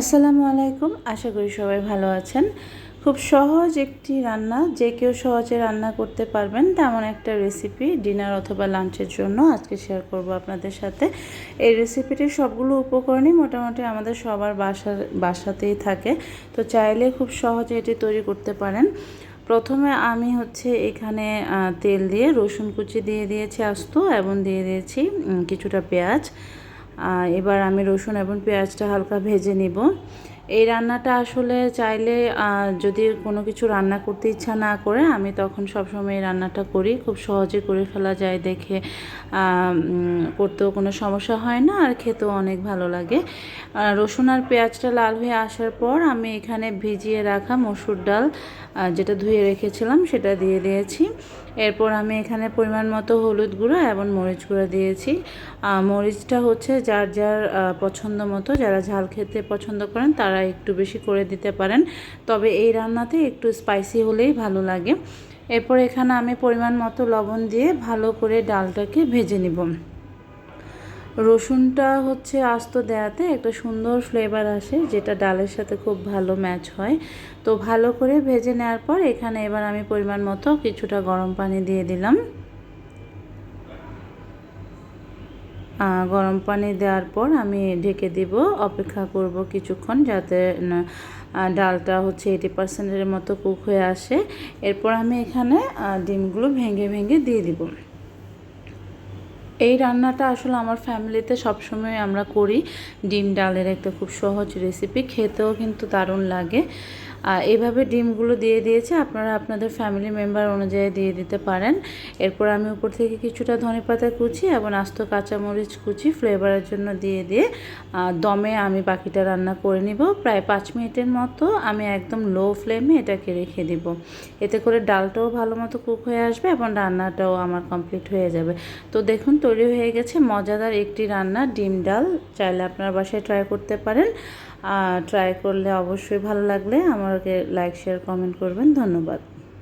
আসসালামু আলাইকুম, আশা করি সবাই ভালো আছেন। খুব সহজ একটি রান্না, যে কেউ সহজে রান্না করতে পারবেন তেমন একটা রেসিপি ডিনার অথবা লাঞ্চের জন্য আজকে শেয়ার করব আপনাদের সাথে। এই রেসিপিটির সবগুলো উপকরণই মোটামুটি আমাদের সবার বাসার বাসাতেই থাকে। তো চাইলে খুব সহজে এটি তৈরি করতে পারেন। প্রথমে আমি হচ্ছে এখানে তেল দিয়ে রসুন কুচি দিয়ে দিয়েছি আস্ত এবং দিয়ে দিয়েছি কিছুটা পেঁয়াজ। এবার আমি রসুন এবং পেঁয়াজটা হালকা ভেজে নিব। এই রান্নাটা আসলে চাইলে যদি কোনো কিছু রান্না করতে ইচ্ছা না করে, আমি তখন সবসময় রান্নাটা করি। খুব সহজে করে ফেলা যায় দেখে। করতেও কোনো সমস্যা হয় না আর খেতেও অনেক ভালো লাগে। রসুন আর পেঁয়াজটা লাল হয়ে আসার পর আমি এখানে ভিজিয়ে রাখা মসুর ডাল যেটা ধুয়ে রেখেছিলাম সেটা দিয়ে দিয়েছি। এরপর আমি এখানে পরিমাণ মতো হলুদ গুঁড়ো এবং মরিচ গুঁড়ো দিয়েছি। মরিচটা হচ্ছে যার যার পছন্দ মতো, যারা ঝাল খেতে পছন্দ করেন তারা একটু বেশি করে দিতে পারেন। তবে এই রান্নাতে একটু স্পাইসি হলেই ভালো লাগে। এরপর এখানে আমি পরিমাণ মতো লবণ দিয়ে ভালো করে ডালটাকে ভেজে নিব। রসুনটা হচ্ছে আস্ত দেওয়াতে একটা সুন্দর ফ্লেভার আসে, যেটা ডালের সাথে খুব ভালো ম্যাচ হয়। তো ভালো করে ভেজে নেওয়ার পর এখানে এবার আমি পরিমাণ মতো কিছুটা গরম পানি দিয়ে দিলাম। গরম পানি দেওয়ার পর আমি ঢেকে দিব, অপেক্ষা করব কিছুক্ষণ যাতে ডালটা হচ্ছে এইটি পার্সেন্টের মতো কুক হয়ে আসে। এরপর আমি এখানে ডিমগুলো ভেঙে ভেঙে দিয়ে দিব। এই রান্নাটা আসলে আমার ফ্যামিলিতে সবসময় আমরা করি। ডিম, ডালের একটা খুব সহজ রেসিপি খেতেও কিন্তু দারুণ লাগে। আর এইভাবে ডিমগুলো দিয়ে দিয়েছে, আপনারা আপনাদের ফ্যামিলি মেম্বার অনুযায়ী দিয়ে দিতে পারেন। এরপর আমি উপর থেকে কিছুটা ধনে পাতা কুচি এবং আস্ত কাঁচামরিচ কুচি ফ্লেভারের জন্য দিয়ে দিয়ে দমে আমি বাকিটা রান্না করে নিব। প্রায় পাঁচ মিনিটের মতো আমি একদম লো ফ্লেমে এটাকে রেখে দিব। এতে করে ডালটাও ভালো মতো কুক হয়ে আসবে এবং রান্নাটাও আমার কমপ্লিট হয়ে যাবে। তো দেখুন, তৈরি হয়ে গেছে মজাদার একটি রান্না, ডিম ডাল। চাইলে আপনার বাসায় ট্রাই করতে পারেন। ট্রাই করলে অবশ্যই ভালো লাগলে আমাকে লাইক শেয়ার কমেন্ট করবেন। ধন্যবাদ।